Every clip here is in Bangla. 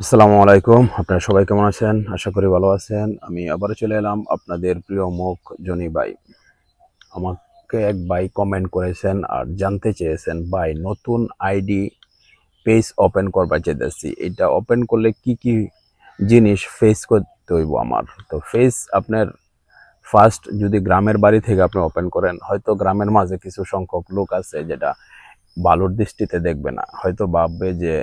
আসসালামু আলাইকুম। আপনারা সবাই কেমন আছেন? আশা করি ভালো আছেন। আমি আবারও চলে এলাম আপনাদের প্রিয় মুখ জনি ভাই। আমাকে এক ভাই কমেন্ট করেছেন আর জানতে চেয়েছেন, ভাই, নতুন আইডি পেজ ওপেন করবার চেয়েছি এটা ওপেন করলে কি কি জিনিস ফেস করতে হইব আমার? তো ফেস আপনার ফার্স্ট যদি গ্রামের বাড়ি থেকে আপনি ওপেন করেন, হয়তো গ্রামের মাঝে কিছু সংখ্যক লোক আছে যেটা ভালোর দৃষ্টিতে দেখবে না। হয়তো ভাববে যে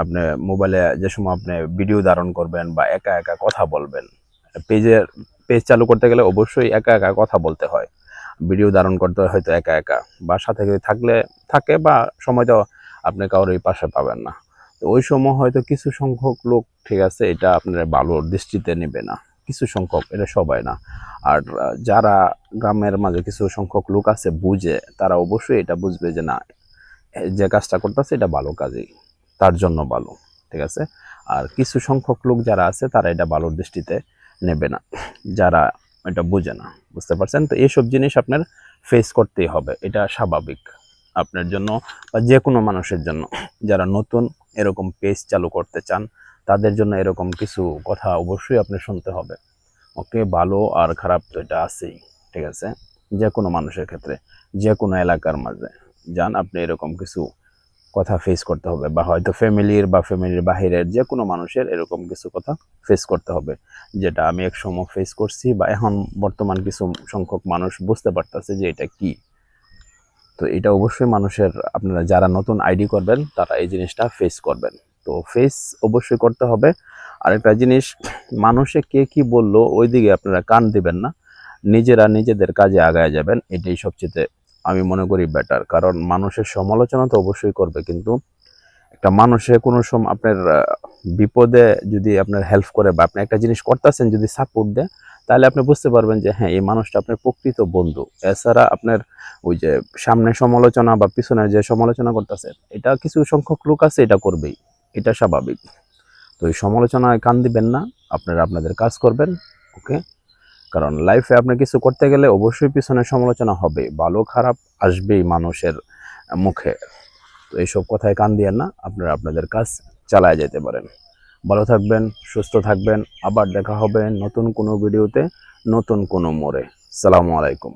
আপনি মোবাইলে যে সময় আপনি ভিডিও ধারণ করবেন বা একা একা কথা বলবেন পেজের পেজ চালু করতে গেলে অবশ্যই একা একা কথা বলতে হয়। ভিডিও ধারণ করতে হয় হয়তো একা একা। বা সাথে থাকলে থাকে বা সময় তো আপনি কারোর পাশে পাবেন না। তো ওই সময় হয়তো কিছু সংখ্যক লোক, ঠিক আছে, এটা আপনার ভালোর দৃষ্টিতে নেবে না। কিছু সংখ্যক, এটা সবাই না। আর যারা গ্রামের মাঝে কিছু সংখ্যক লোক আছে, বুঝে, তারা অবশ্যই এটা বুঝবে যে না, যে কাজটা করতেছে, এটা ভালো কাজই। তার জন্য ভালো, ঠিক আছে? আর কিছু সংখ্যক লোক যারা আছে, তারা এটা ভালোর দৃষ্টিতে নেবে না। যারা এটা বুঝে না, বুঝতে পারছেন? তো এইসব জিনিস আপনার ফেস করতেই হবে, এটা স্বাভাবিক আপনার জন্য বা যে কোনো মানুষের জন্য। যারা নতুন এরকম পেজ চালু করতে চান, তাদের জন্য এরকম কিছু কথা অবশ্যই আপনি শুনতে হবে। ওকে, ভালো আর খারাপ তো এটা আছেই, ঠিক আছে? যে কোনো মানুষের ক্ষেত্রে যে কোনো এলাকার মাঝে। যান, আপনি এরকম কিছু কথা ফেস করতে হবে বা হয়তো ফ্যামিলির বা ফ্যামিলির বাহিরের যে কোনো মানুষের এরকম কিছু কথা ফেস করতে হবে। যেটা আমি এক সময় ফেস করছি বা এখন বর্তমান কিছু সংখ্যক মানুষ বুঝতে পারতেছে যে এটা কি। তো এটা অবশ্যই মানুষের, আপনারা যারা নতুন আইডি করবেন, তারা এই জিনিসটা ফেস করবেন। তো ফেস অবশ্যই করতে হবে। আরেকটা জিনিস, মানুষে কে কি বলল ওই দিকে আপনারা কান দিবেন না। নিজেরা নিজেদের কাজে আগায় যাবেন, এটাই সবচেয়ে আমি মনে করি বেটার কারণ মানুষের সমালোচনা তো অবশ্যই করবে, কিন্তু একটা মানুষে কোনো সময় আপনার বিপদে যদি আপনার হেল্প করে বা আপনি একটা জিনিস করতেছেন যদি সাপোর্ট দেয়, তাহলে আপনি বুঝতে পারবেন যে হ্যাঁ এই মানুষটা আপনার প্রকৃত বন্ধু। এছাড়া আপনার ওই যে সামনে সমালোচনা বা পিছনে যে সমালোচনা করতেছে, এটা কিছু সংখ্যক লোক আছে, এটা করবেই। এটা স্বাভাবিক। তো এই সমালোচনায় কান দিবেন না, আপনারা আপনাদের কাজ করবেন ওকে কারণ লাইফে আপনি কিছু করতে গেলে অবশ্যই পিছনে সমালোচনা হবে, ভালো খারাপ আসবেই মানুষের মুখে। তো এইসব কথায় কান দিয়ে না, আপনারা আপনাদের কাজ চালায় যেতে পারেন। ভালো থাকবেন, সুস্থ থাকবেন, আবার দেখা হবে নতুন কোনো ভিডিওতে নতুন কোনো মোড়ে। সালামু আলাইকুম।